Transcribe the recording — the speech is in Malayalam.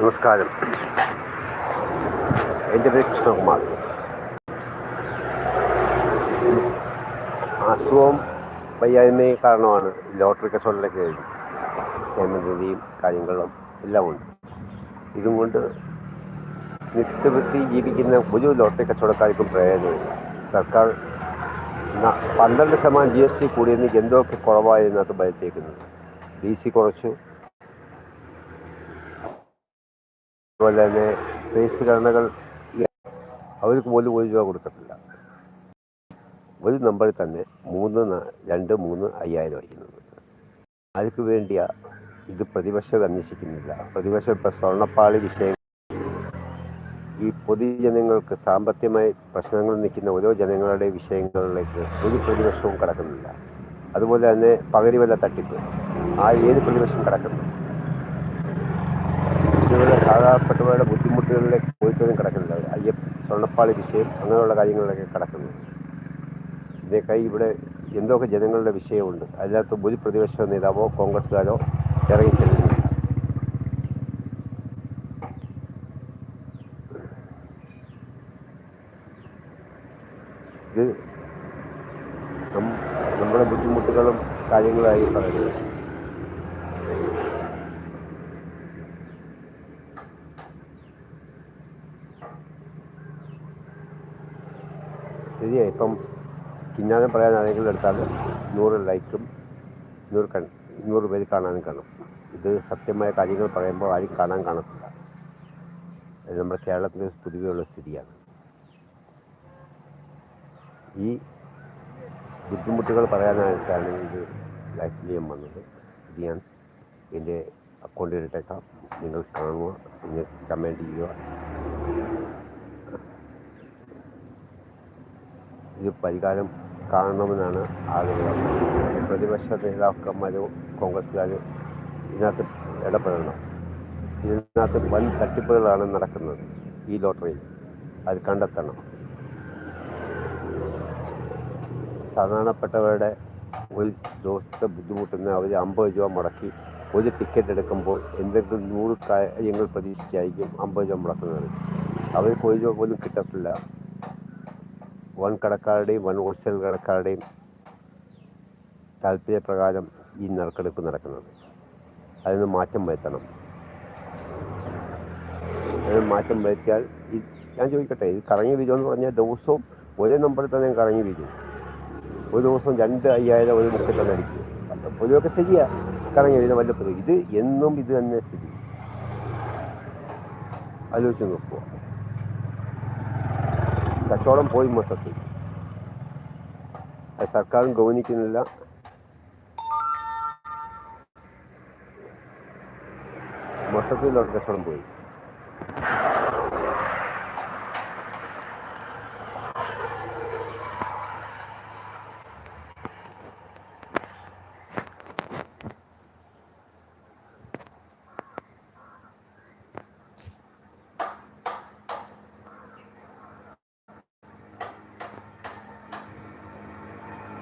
നമസ്കാരം. എന്റെ പേര് കൃഷ്ണകുമാർ. അസുഖവും വയ്യായ്മയും കാരണമാണ് ലോട്ടറി കച്ചവടത്തിലേക്ക് ക്ഷേമനിധിയും കാര്യങ്ങളും എല്ലാം ഉണ്ട്. ഇതും കൊണ്ട് നിത്യവൃത്തി ജീവിക്കുന്ന ഒരു ലോട്ടറി കച്ചവടക്കാർക്കും പ്രയോജനമില്ല. സർക്കാർ പന്ത്രണ്ട് ശതമാനം ജി എസ് ടി കൂടിയെന്ന് എന്തോ കുറവായി കുറവായതിനകത്ത് ഭയത്തേക്കുന്നത്. ഡി സി കുറച്ചു അതുപോലെ തന്നെ ഫേസ് ഘടനകൾ അവർക്ക് പോലും ഒരു രൂപ കൊടുക്കത്തില്ല ഒരു നമ്പറിൽ തന്നെ മൂന്ന് രണ്ട് മൂന്ന് അയ്യായിരം അയക്കുന്നത് അതിനു വേണ്ടിയാ ഇത് പ്രതിപക്ഷം അന്വേഷിക്കുന്നില്ല. പ്രതിപക്ഷം ഇപ്പം സ്വർണപ്പാളി വിഷയം. ഈ പൊതുജനങ്ങൾക്ക് സാമ്പത്തികമായി പ്രശ്നങ്ങൾ നിൽക്കുന്ന ഓരോ ജനങ്ങളുടെ വിഷയങ്ങളിലേക്ക് ഒരു പ്രതിപക്ഷവും കടക്കുന്നില്ല. അതുപോലെ തന്നെ പകരി വല്ല തട്ടിപ്പ്. ആ ഏത് പ്രതിപക്ഷം കടക്കുന്നു ഇതുപോലെ സാധാരണപ്പെട്ടവരുടെ ബുദ്ധിമുട്ടുകളിലേക്ക് പോയിട്ടൊന്നും കിടക്കുന്നില്ല. അയ്യപ്പ സ്വർണപ്പാളി വിഷയം അങ്ങനെയുള്ള കാര്യങ്ങളിലൊക്കെ കിടക്കുന്നത് ഇതൊക്കെ ഇവിടെ എന്തൊക്കെ ജനങ്ങളുടെ വിഷയമുണ്ട്? അതിനകത്ത് ഒരു പ്രതിപക്ഷ നേതാവോ കോൺഗ്രസ്സുകാരോ ഇറങ്ങി ചെല്ലുന്നില്ല. ഇത് നമ്മുടെ ബുദ്ധിമുട്ടുകളും കാര്യങ്ങളായി പറയുന്നത് ശരിയാ ഇപ്പം കിഞ്ഞാനം പറയാൻ ആരെങ്കിലും എടുത്താൽ നൂറ് ലൈക്കും നൂറ് കൺ നൂറ് പേര് കാണാനും കാണും. ഇത് സത്യമായ കാര്യങ്ങൾ പറയുമ്പോൾ ആരും കാണാൻ കാണത്തില്ല. അത് നമ്മുടെ കേരളത്തിലെ പൊതുവെയുള്ള സ്ഥിതിയാണ്. ഈ ബുദ്ധിമുട്ടുകൾ പറയാനായിട്ടാണ് ഇത് ലൈഫ് ചെയ്യാൻ വന്നത്. ഇത് ഞാൻ എന്റെ അക്കൗണ്ടിൽ ഇട്ടേക്കാം നിങ്ങൾ കാണുക നിങ്ങൾ കമന്റ് ചെയ്യുക. ഇത് പരിഹാരം കാണണമെന്നാണ് ആഗ്രഹം. പ്രതിപക്ഷ നേതാക്കന്മാരും കോൺഗ്രസ്സുകാരും ഇതിനകത്ത് ഇടപെടണം. ഇതിനകത്ത് വൻ തട്ടിപ്പുകളാണ് നടക്കുന്നത് ഈ ലോട്ടറിയിൽ. അത് കണ്ടെത്തണം. സാധാരണപ്പെട്ടവരുടെ ഒരു ദിവസത്തെ ബുദ്ധിമുട്ടുന്ന അവർ അമ്പത് രൂപ മുടക്കി ഒരു ടിക്കറ്റ് എടുക്കുമ്പോൾ എന്തെങ്കിലും നൂറ് കാര്യങ്ങൾ പ്രതീക്ഷിച്ചായിരിക്കും അമ്പത് രൂപ മുടക്കുന്നത്. അവർക്ക് ഒരു രൂപ പോലും കിട്ടത്തില്ല. വൻ കടക്കാരുടെയും വൻ ഹോൾസെയിൽ കടക്കാരുടെയും താല്പര്യപ്രകാരം ഈ നറുക്കെടുപ്പ് നടക്കുന്നത്. അതിന് മാറ്റം വരുത്തണം. അതിന് മാറ്റം വരുത്തിയാൽ ഈ ഞാൻ ചോദിക്കട്ടെ ഇത് കറങ്ങി വീഴുമെന്ന് പറഞ്ഞാൽ ദിവസവും ഒരേ നമ്പറിൽ തന്നെ കറങ്ങി വീഴും. ഒരു ദിവസം രണ്ട് അയ്യായിരം ഒരു മുക്കിൽ തന്നെ അടിക്കും. പൊതുവൊക്കെ ശരിയാ. കറങ്ങി വീഴുന്ന വല്ലപ്പോഴും ഇത് എന്നും ഇത് തന്നെ സ്ഥിതി. ആലോചിച്ച് നോക്കുക. കച്ചവടം പോയി മൊത്തത്തിൽ അത് സർക്കാരും ഗൗനിക്കുന്നില്ല മൊത്തത്തിൽ ലോട്ടറി കച്ചവടം പോയി